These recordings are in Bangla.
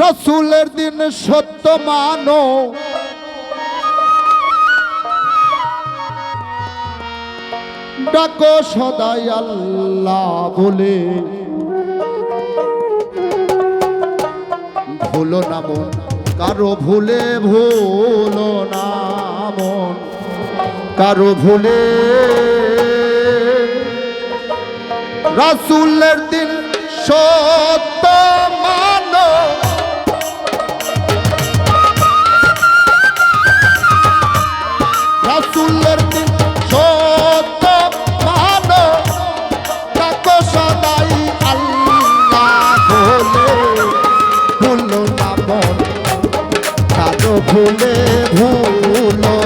রসুলের দিন সত্য মানো। ডাকো সদাই আল্লাহ বলে। ভুলো না মন, কারও ভুলে ভুলো না কারও ভুলে রাসুলের দিন সত্য রাসুলের দিন সত্য মানো তাকো সদাই আল্লাহ ভোলে ভুলো না মন। কারও ভুলে ভুলো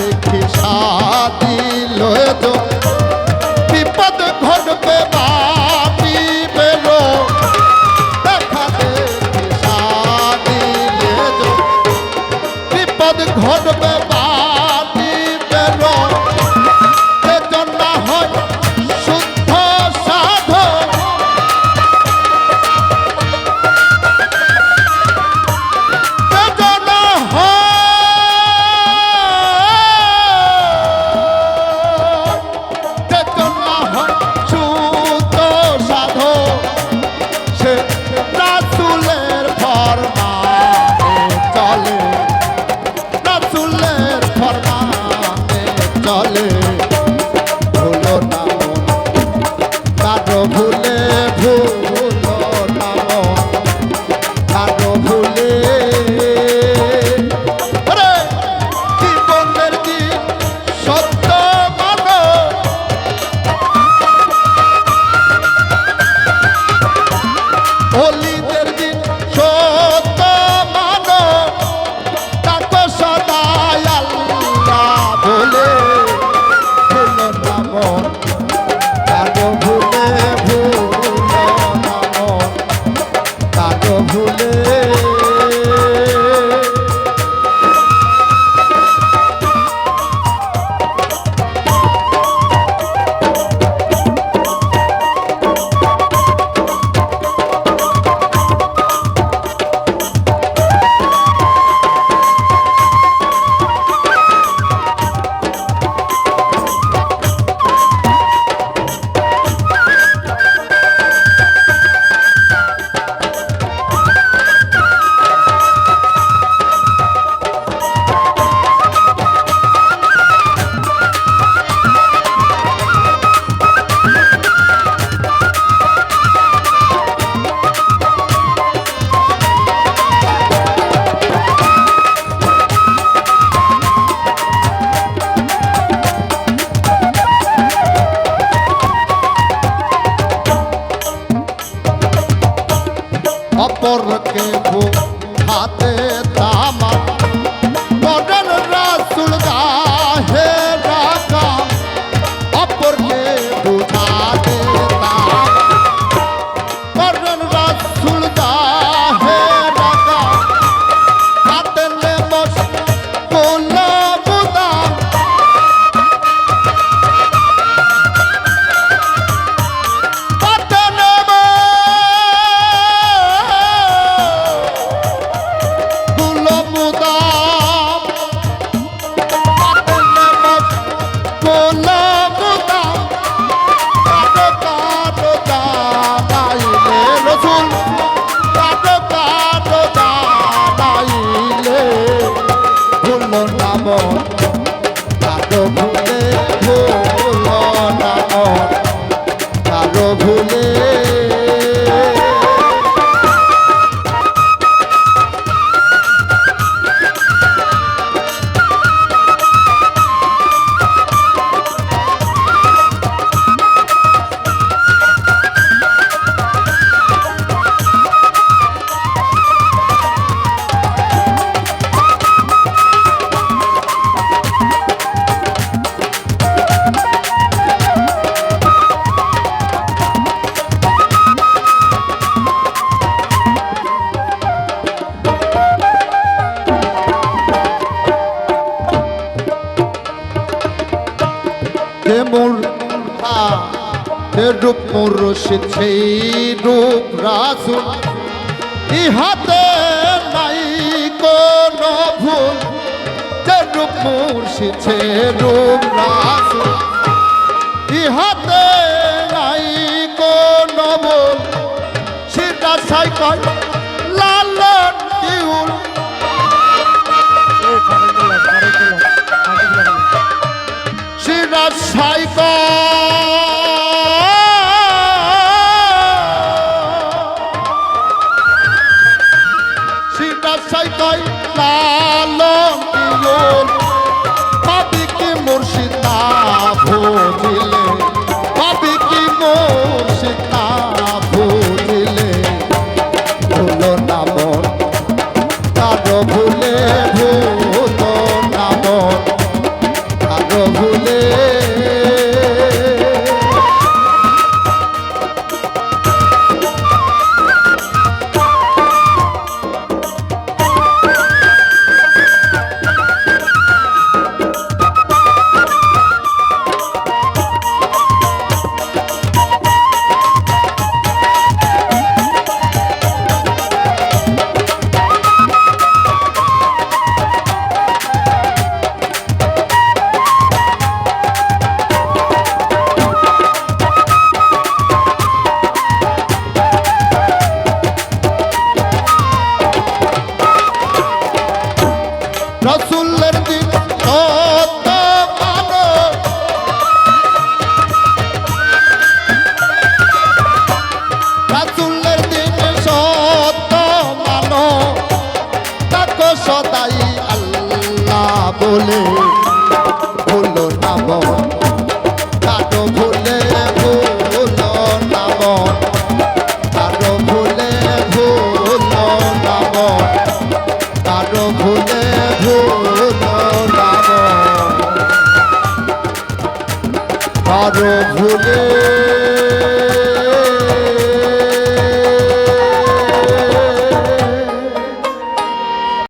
দেখি সাথী লয়ে porque মন মন রূপ মুর্শিদ সেই রূপ রাসুল। ইহাতে নাই কোন ভুল। যে রূপ মুর্শিদ সে রূপ রাসুল। ইহাতে নাই কোন ভুল। সেটা সাইকল লালন সাইকল সাইকল লালন রসুলের দিন সত মানো তাকো সদাই আল্লাহ বলে ভুলো